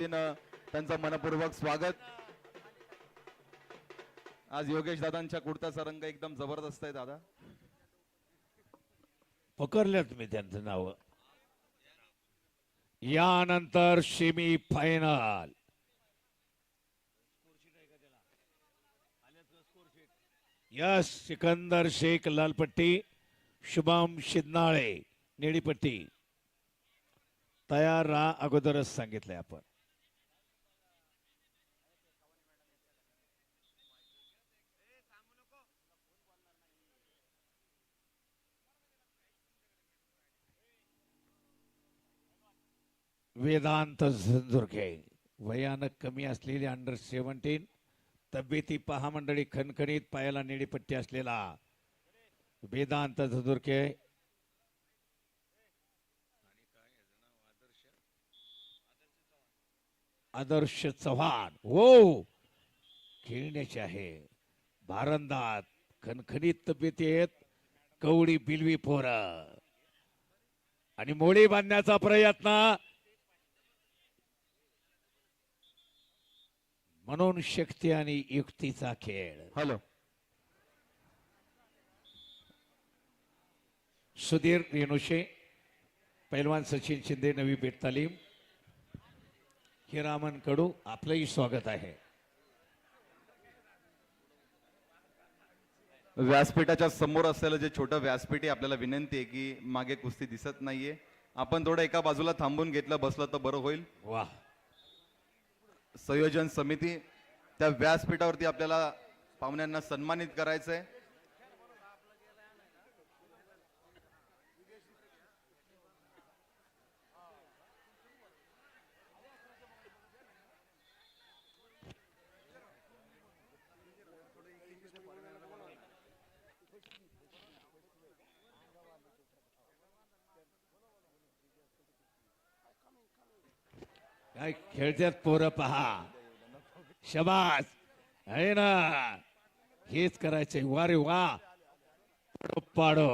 वतीनं त्यांचं मनपूर्वक स्वागत. आज योगेश दादांच्या कुर्ताचा रंग एकदम जबरदस्त आहे दादा. पकडल्यात मी त्यांचं नाव. यानंतर semi final yes Sikandar Shaikh लालपट्टी Shubham Shidnale निळीपट्टी तयार राहा अगोदरच सांगितलंय आपण. वेदांत झंझुरखे वयानं कमी असलेले अंडर सेवन्टीन तब्येती पहा मंडळी खणखणीत पायाला निळीपट्टी असलेला. वेदांत झंझुरखे आदर्श चव्हाण. हो खेळण्याचे आहे. भारंदात खणखणीत तब्येती आहेत कवडी बिलवी पोर. आणि मोळी बांधण्याचा प्रयत्न म्हणून शक्ती आणि युक्तीचा खेळ हॅलो सुधीर रेणुशे पैलवान सचिन शिंदे नवी पेठ तालीम हिरामन कडू आपलंही स्वागत आहे व्यासपीठाच्या समोर असलेलं जे छोटं व्यासपीठ आहे आपल्याला विनंती आहे की मागे कुस्ती दिसत नाहीये. आपण थोडं एका बाजूला थांबून घेतलं बसलं तर बरं होईल. वा संयोजन समिती त्या व्यासपीठावरती आपल्याला पाहुण्यांना सन्मानित करायचंय. काय खेळत्यात पोरं पहा. शबास. आहे ना? हेच करायचंय. वा रे वा. पाडो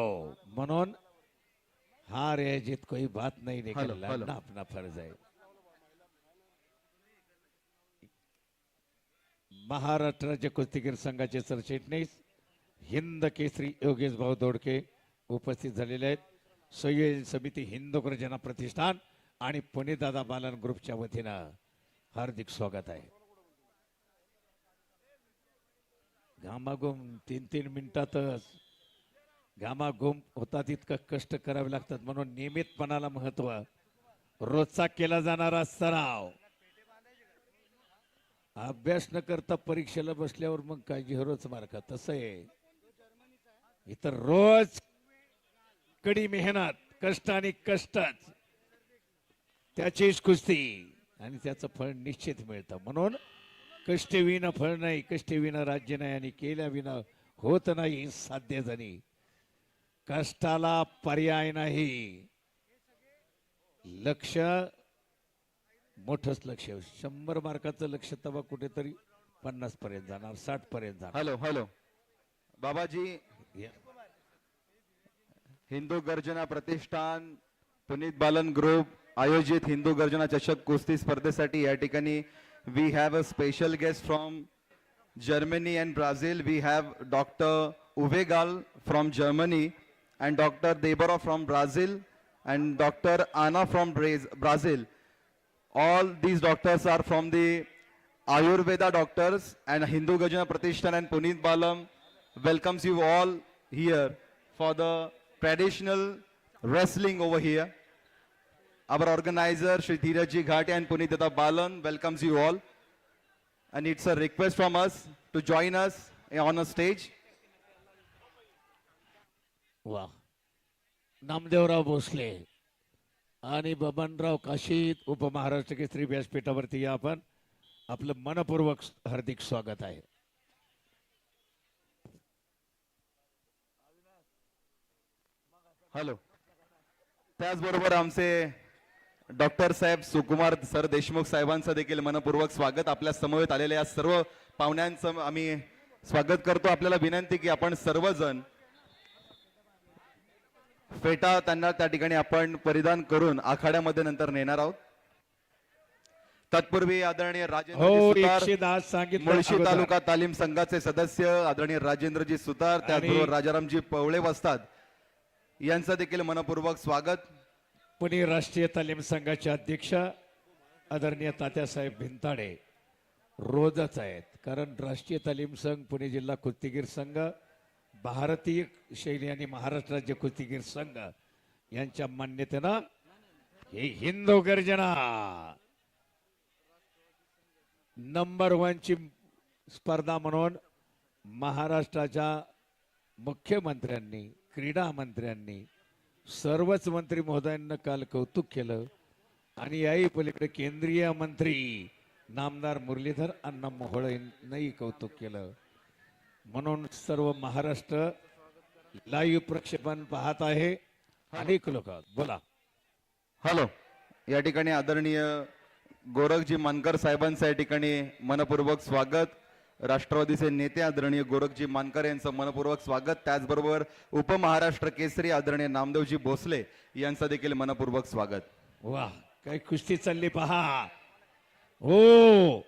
म्हणून हार है जीत कोई बात नहीं अपना फर्ज है महाराष्ट्र राज्य कुस्तीगीर संघाचे सरचिटणीस हिंद केसरी योगेश भाऊ दोडके उपस्थित झालेले आहेत. संयोजन समिती हिंदू जना आणि पुणे दादा बालन ग्रुपच्या वतीनं हार्दिक स्वागत आहे. घामाघुम तीन तीन मिनिटातच घामाघुम होतात इतकं कष्ट करावे लागतात म्हणून नियमितपणाला महत्त्व रोजचा केला जाणारा सराव. अभ्यास न करता परीक्षेला बसल्यावर मग काय झिरोच मार्क तसं आहे. इतर रोज कडी मेहनत कष्ट आणि कष्टच. त्याचीच कुस्ती. आणि त्याचं फळ निश्चित मिळतं. म्हणून कष्टविना फळ नाही कष्टविना राज्य नाही आणि केल्याविना होत नाही साध्य जणी कष्टाला पर्याय नाही. लक्ष मोठंच लक्ष. शंभर मार्काचं लक्ष तेव्हा कुठेतरी पन्नास पर्यंत जाणार साठ पर्यंत जाणार. Hello hello. बाबाजी. हिंदू गर्जना प्रतिष्ठान पुनीत बालन ग्रुप आयोजित हिंदू गर्जना चषक कुस्ती स्पर्धेसाठी या ठिकाणी we have a special guest from Germany and Brazil we have doctor Uwe Gall from Germany and doctor Debora from Brazil and doctor Ana from Brazil all these doctors are from the ayurveda doctors and hindu gajana pratishthan and puneet balam welcomes you all here for the traditional wrestling over here our organizer shri dheerajji ghate and puneet dada balan welcomes you all and it's a request from us to join us on a stage वा नामदेवराव भोसले आणि बबनराव काशीद उपमहाराष्ट्र केसरी व्यासपीठावरती या आपण आपलं मनपूर्वक हार्दिक स्वागत आहे hello त्याचबरोबर आमचे डॉक्टर साहेब सुकुमार सर देशमुख साहेबांचं देखील मनपूर्वक स्वागत. आपल्या समवेत आलेल्या या सर्व पाहुण्यांचं आम्ही स्वागत करतो. आपल्याला विनंती की आपण सर्वजण फेटा त्यांना त्या ठिकाणी आपण परिधान करून आखाड्यामध्ये नंतर नेणार आहोत. तत्पूर्वी आदरणीय राजेंद्र हो मुळशी. तालुका तालीम संघाचे सदस्य आदरणीय राजेंद्रजी सुतार त्याचबरोबर राजारामजी पवळे वसतात यांचं देखील मनपूर्वक स्वागत. पुणे राष्ट्रीय तालीम संघाचे अध्यक्ष आदरणीय तात्यासाहेब भिंताडे रोजच आहेत. कारण राष्ट्रीय तालीम संघ पुणे जिल्हा कुस्तीगीर संघ भारतीय शैली आणि महाराष्ट्र राज्य कुस्तीगीर संघ यांच्या मान्यतेनं ही हिंदू गर्जना नंबर वनची स्पर्धा म्हणून महाराष्ट्राच्या मुख्यमंत्र्यांनी क्रीडा मंत्र्यांनी सर्वच मंत्री महोदयांना काल कौतुक केलं. आणि याही पलीकडे केंद्रीय मंत्री नामदार मुरलीधर अण्णा मोहोळ यांनाही कौतुक केलं. म्हणून सर्व महाराष्ट्र लाईव्ह प्रक्षेपण पाहत आहे. अनेक लोक बोला. हॅलो या ठिकाणी आदरणीय गोरखजी मानकर साहेबांचं या ठिकाणी मनपूर्वक स्वागत. राष्ट्रवादीचे नेते आदरणीय गोरखजी मानकर यांचं मनपूर्वक स्वागत. त्याचबरोबर उपमहाराष्ट्र केसरी आदरणीय नामदेवजी भोसले यांचं देखील मनपूर्वक स्वागत. वा काय कुस्ती चालली पहा. हो.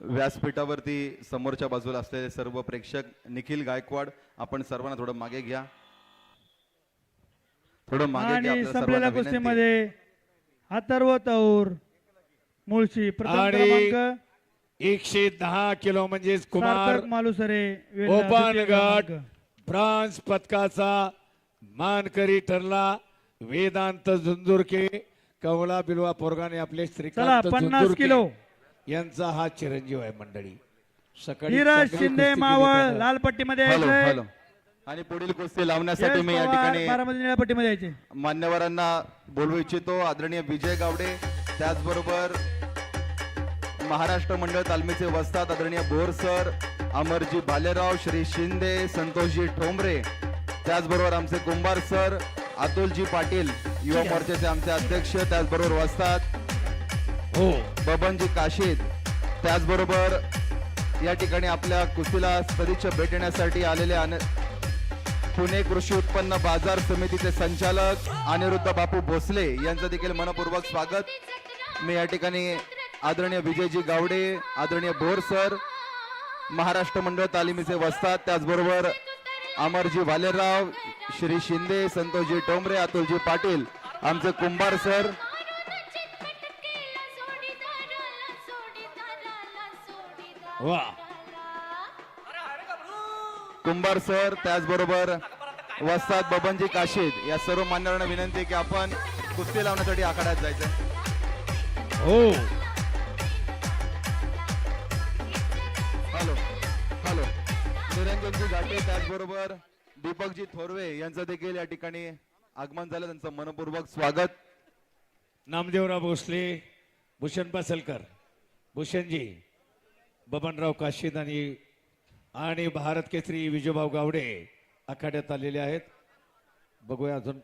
व्यासपीठावरती समोरच्या बाजूला असलेले सर्व प्रेक्षक निखिल गायकवाड आपण सर्वांना थोडं मागे घ्या. थोडं मागे घ्या आणि आपल्या संपलेल्या सर्वांना विनंती. कुस्तीमध्ये अथर्व तौर मुळशी प्रथम आणि क्रमांक एकशे दहा किलो म्हणजेच कुमार सार्थक मालुसरे वेल्हा ओपन द्वितीय गट क्रमांक. ब्रांज पदकाचा मानकरी ठरला वेदांत झुंजुरके कवला बिलवा पोरगाने आपले चला श्रीकांत पन्नास झुंजुरके किलो. यांचा हा चिरंजीव आहे मंडळी. सकाळी धीरज शिंदे कुस्ती केली मावळ. लाल पट्टीमध्ये हॅलो यायचंय. हॅलो. आणि पुढील कुस्ती लावण्यासाठी मी या ठिकाणी बारामती निळ्या पट्टीमध्ये यायचे. मान्यवरांना बोलवू इच्छितो. आदरणीय विजय गावडे त्याचबरोबर महाराष्ट्र मंडळ तालमीचे वस्तात आदरणीय बोर सर अमरजी भालेराव श्री शिंदे संतोषजी ठोंबरे त्याचबरोबर आमचे कुंभार सर अतुलजी पाटील युवा मोर्चाचे आमचे अध्यक्ष त्याचबरोबर वस्तात हो. बबनजी काशीद त्याचबरोबर या ठिकाणी आपल्या कुस्तीला सदिच्छा भेट देण्यासाठी आलेले अने- पुणे कृषी उत्पन्न बाजार समितीचे संचालक अनिरुद्ध बापू भोसले यांचं देखील मनपूर्वक स्वागत. मी या ठिकाणी आदरणीय विजयजी गावडे आदरणीय भोर सर महाराष्ट्र मंडळ तालिमीचे वस्तात त्याचबरोबर अमरजी भालेराव श्री शिंदे संतोषजी टोंबरे अतुलजी पाटील आमचे कुंभार सर. वा. कुंभार सर त्याचबरोबर वस्तात बबनजी काशीद. या सर्व मान्यवरांना विनंती आहे की आपण कुस्ती लावण्यासाठी आखाड्यात जायचं हो. हॅलो. हॅलो. निरंजनजी घाटे त्याचबरोबर दीपकजी थोरवे यांचं देखील या ठिकाणी आगमन झालं. त्यांचं मनपूर्वक स्वागत. नामदेवराव भोसले भूषण पासलकर भूषणजी बबनराव काशीद आणि आणि भारत केसरी विजयभाऊ गावडे आखाड्यात आलेले आहेत. बघूया अजून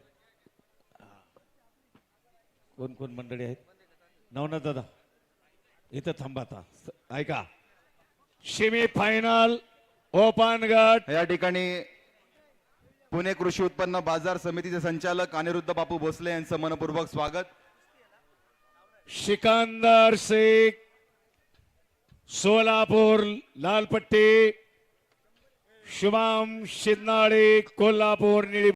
कोण कोण मंडळी आहेत? नवनाथ दादा इथं थांबा आता. स- ऐका. सेमी फायनल ओपन गट या ठिकाणी पुणे कृषी उत्पन्न बाजार समितीचे संचालक अनिरुद्ध बापू भोसले यांचं मनपूर्वक स्वागत. सिकंदर शेख सोलापूर लालपट्टी शुभम शिंदे कोल्हापूर निळी